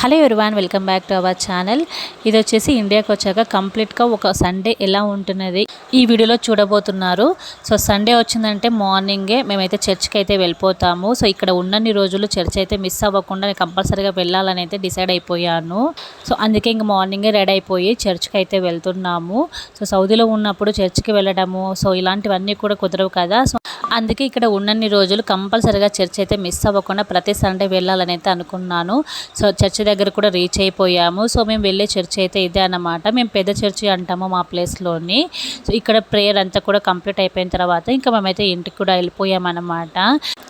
Hello everyone welcome back to our channel. ఇది వచ్చేసి ఇండియాకి వచ్చాక కంప్లీట్గా ఒక సండే ఎలా ఉంటున్నది ఈ వీడియోలో చూడబోతున్నారు. సో సండే వచ్చిందంటే మార్నింగే మేమైతే చర్చ్కి అయితే వెళ్ళిపోతాము. సో ఇక్కడ ఉన్నన్ని రోజులు చర్చ్ అయితే మిస్ అవ్వకుండా నేను కంపల్సరీగా వెళ్ళాలని అయితే డిసైడ్ అయిపోయాను. సో అందుకే ఇంక మార్నింగే రెడీ అయిపోయి చర్చ్కి అయితే వెళ్తున్నాము. సో సౌదీలో ఉన్నప్పుడు చర్చ్కి వెళ్ళడము సో ఇలాంటివన్నీ కూడా కుదరవు కదా. సో అందుకే ఇక్కడ ఉన్నన్ని రోజులు కంపల్సరిగా చర్చ్ అయితే మిస్ అవ్వకుండా ప్రతి సండే వెళ్ళాలని అయితే అనుకున్నాను. సో చర్చ్ దగ్గర కూడా రీచ్ అయిపోయాము. సో మేము వెళ్ళే చర్చ్ అయితే ఇదే అన్నమాట. మేము పెద్ద చర్చి అంటాము మా ప్లేస్లోని సో ఇక్కడ ప్రేయర్ అంతా కూడా కంప్లీట్ అయిపోయిన తర్వాత ఇంకా మేమైతే ఇంటికి కూడా వెళ్ళిపోయామన్నమాట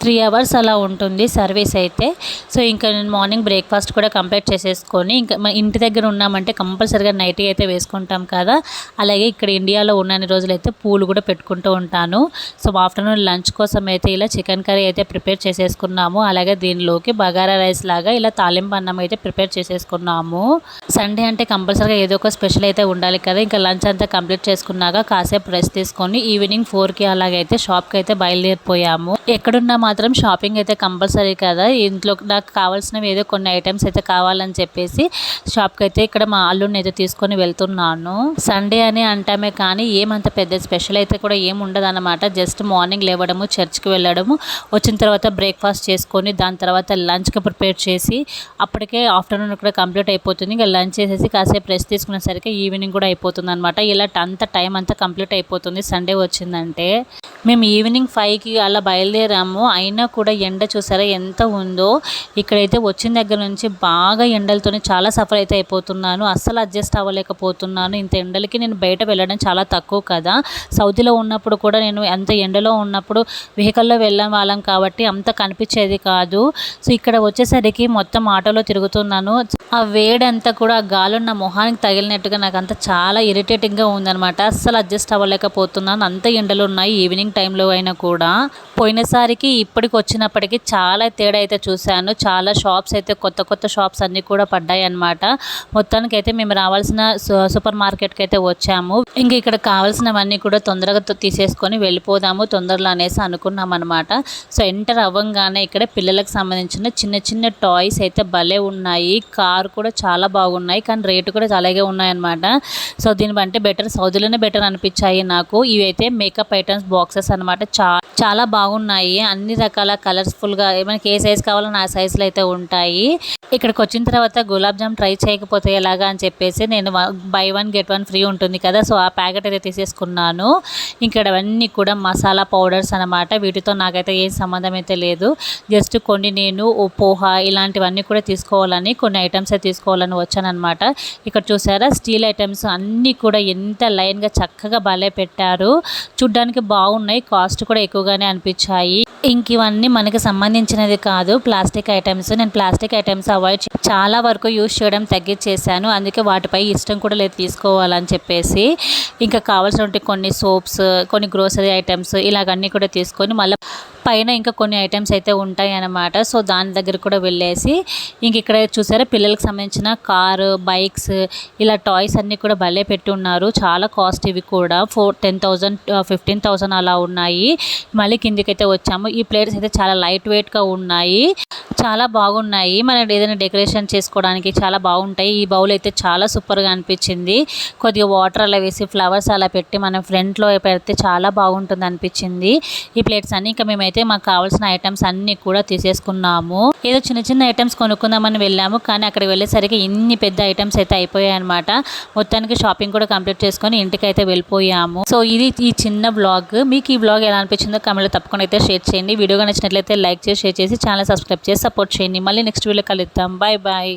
త్రీ అవర్స్ అలా ఉంటుంది సర్వీస్ అయితే. సో ఇంకా నేను మార్నింగ్ బ్రేక్ఫాస్ట్ కూడా కంప్లీట్ చేసేసుకొని ఇంకా మా ఇంటి దగ్గర ఉన్నామంటే కంపల్సరీగా నైట్ అయితే వేసుకుంటాం కదా. అలాగే ఇక్కడ ఇండియాలో ఉన్నన్ని రోజులు అయితే పూలు కూడా పెట్టుకుంటూ ఉంటాను. సో ఆఫ్టర్నూన్ లంచ్ కోసం అయితే ఇలా చికెన్ కర్రీ అయితే ప్రిపేర్ చేసేసుకున్నాము. అలాగే దీనిలోకి బగారా రైస్ లాగా ఇలా తాలింపు అన్నం అయితే ప్రిపేర్ చేసేసుకున్నాము. సండే అంటే కంపల్సరీగా ఏదో ఒక స్పెషల్ అయితే ఉండాలి కదా. ఇంకా లంచ్ అంతా కంప్లీట్ చేసుకున్నాక కాసేపు రెస్ట్ తీసుకొని ఈవినింగ్ ఫోర్కి అలాగైతే షాప్కి అయితే బయలుదేరిపోయాము. ఎక్కడున్నా మాత్రం షాపింగ్ అయితే కంపల్సరీ కదా. ఇంట్లో నాకు కావాల్సినవి ఏదో కొన్ని ఐటమ్స్ అయితే కావాలని చెప్పేసి షాప్కి అయితే ఇక్కడ మా అల్లుని అయితే తీసుకొని వెళ్తున్నాను. సండే అని అంటామే కానీ ఏమంత పెద్ద స్పెషల్ అయితే కూడా ఏం ఉండదు అనమాట జస్ట్ మార్నింగ్ లెవెన్ లేవడము చర్చ్కి వెళ్ళడము వచ్చిన తర్వాత బ్రేక్ఫాస్ట్ చేసుకొని దాని తర్వాత లంచ్కి ప్రిపేర్ చేసి అప్పటికే ఆఫ్టర్నూన్ కూడా కంప్లీట్ అయిపోతుంది. ఇంకా లంచ్ చేసేసి కాసేపు రెస్ట్ తీసుకునేసరికి ఈవినింగ్ కూడా అయిపోతుంది అనమాట ఇలా అంత టైం అంతా కంప్లీట్ అయిపోతుంది. సండే వచ్చిందంటే మేము ఈవినింగ్ ఫైవ్కి అలా బయలుదేరాము. అయినా కూడా ఎండ చూసారా ఎంత ఉందో. ఇక్కడైతే వచ్చిన దగ్గర నుంచి బాగా ఎండలతోనే చాలా సఫర్ అయితే అయిపోతున్నాను. అస్సలు అడ్జస్ట్ అవ్వలేకపోతున్నాను. ఇంత ఎండలకి నేను బయట వెళ్ళడం చాలా తక్కువ కదా. సౌదీలో ఉన్నప్పుడు కూడా నేను ఎంత ఎండలో ఉన్నప్పుడు వెహికల్లో వెళ్ళాం వాళ్ళం కాబట్టి అంత కనిపించేది కాదు. సో ఇక్కడ వచ్చేసరికి మొత్తం ఆటోలో తిరుగుతున్నాను. ఆ వేడంతా కూడా ఆ గాలున్న మొహానికి తగిలినట్టుగా నాకు అంత చాలా ఇరిటేటింగ్గా ఉందనమాట అస్సలు అడ్జస్ట్ అవ్వలేకపోతున్నాను. అంత ఎండలు ఉన్నాయి ఈవినింగ్ టైంలో అయినా కూడా. పోయినసారికి ఇప్పటికి వచ్చినప్పటికీ చాలా తేడా అయితే చూశాను. చాలా షాప్స్ అయితే కొత్త కొత్త షాప్స్ అన్నీ కూడా పడ్డాయి అనమాట మొత్తానికి అయితే మేము రావాల్సిన సూపర్ మార్కెట్కి అయితే వచ్చాము. ఇంక ఇక్కడ కావాల్సినవన్నీ కూడా తొందరగా తీసేసుకొని వెళ్ళిపోదాము. తొందరలో అనేసి అనుకున్నాం అనమాట సో ఎంటర్ అవ్వంగానే ఇక్కడ పిల్లలకు సంబంధించిన చిన్న చిన్న టాయ్స్ అయితే భలే ఉన్నాయి. కార్ కూడా చాలా బాగున్నాయి. కానీ రేటు కూడా అలాగే ఉన్నాయన్నమాట. సో దీని బట్టి బెటర్ సౌదీలోనే బెటర్ అనిపించాయి నాకు. ఇవి అయితే మేకప్ ఐటమ్స్ బాక్సెస్ అనమాట చా చాలా బాగున్నాయి. అన్ని రకాల కలర్ఫుల్గా మనకి ఏ సైజ్ కావాలో ఆ సైజులో అయితే ఉంటాయి. ఇక్కడికి వచ్చిన తర్వాత గులాబ్ జామ్ ట్రై చేయకపోతే ఎలాగా అని చెప్పేసి నేను buy one get one free ఉంటుంది కదా. సో ఆ ప్యాకెట్ అయితే తీసేసుకున్నాను. ఇక్కడ అవన్నీ కూడా మసాలా కలర్స్ అనమాట వీటితో నాకైతే ఏం సంబంధం అయితే లేదు. జస్ట్ కొన్ని నేను పోహ ఇలాంటివన్నీ కూడా తీసుకోవాలని కొన్ని ఐటమ్స్ తీసుకోవాలని వచ్చానమాట ఇక్కడ చూసారా? స్టీల్ ఐటమ్స్ అన్నీ కూడా ఎంత లైన్గా చక్కగా భలే పెట్టారు. చూడ్డానికి బాగున్నాయి. కాస్ట్ కూడా ఎక్కువగానే అనిపించాయి. ఇంక ఇవన్నీ మనకి సంబంధించినది కాదు. ప్లాస్టిక్ ఐటమ్స్ నేను ప్లాస్టిక్ ఐటమ్స్ అవాయిడ్ చాలా వరకు యూజ్ చేయడం తగ్గించేసాను అందుకే వాటిపై ఇష్టం కూడా లేదు తీసుకోవాలని చెప్పేసి. ఇంకా కావాల్సినటువంటి కొన్ని సోప్స్ కొన్ని గ్రోసరీ ఐటమ్స్ ఇలాగన్నీ కూడా తీసుకొని మళ్ళీ పైన ఇంకా కొన్ని ఐటమ్స్ అయితే ఉంటాయి అన్నమాట. సో దాని దగ్గర కూడా వెళ్ళేసి ఇంక ఇక్కడ చూసారా పిల్లలకు సంబంధించిన కారు బైక్స్ ఇలా టాయ్స్ అన్నీ కూడా భలే పెట్టి ఉన్నారు చాలా కాస్ట్ ఇవి కూడా. Four ten thousand fifteen thousand అలా ఉన్నాయి. మళ్ళీ కిందికైతే వచ్చాము. ఈ ప్లేట్స్ అయితే చాలా లైట్ వెయిట్గా ఉన్నాయి. చాలా బాగున్నాయి. మనం ఏదైనా డెకరేషన్ చేసుకోవడానికి చాలా బాగుంటాయి. ఈ బౌల్ అయితే చాలా సూపర్గా అనిపించింది. కొద్దిగా వాటర్ అలా వేసి ఫ్లవర్స్ అలా పెట్టి మనం ఫ్రంట్లో పెడితే చాలా బాగుంటుంది అనిపించింది. ఈ ప్లేట్స్ అన్ని ఇంకా అయితే మాకు కావాల్సిన ఐటమ్స్ అన్ని కూడా తీసేసుకున్నాము. ఏదో చిన్న చిన్న ఐటమ్స్ కొనుక్కుందామని వెళ్ళాము. కానీ అక్కడికి వెళ్ళేసరికి ఇన్ని పెద్ద ఐటమ్స్ అయితే అయిపోయాయి అనమాట మొత్తానికి షాపింగ్ కూడా కంప్లీట్ చేసుకొని ఇంటికి అయితే వెళ్ళిపోయాము. సో ఇది ఈ చిన్న బ్లాగ్ మీకు ఈ బ్లాగ్ ఎలా అనిపించిందో కమెంట్లో తప్పకుండా అయితే షేర్ చేయండి. వీడియో నచ్చినట్లయితే లైక్ చేసి షేర్ చేసి ఛానల్ సబ్స్క్రైబ్ చేసి సపోర్ట్ చేయండి. మళ్ళీ నెక్స్ట్ వీడియో కలుద్దాం. Bye bye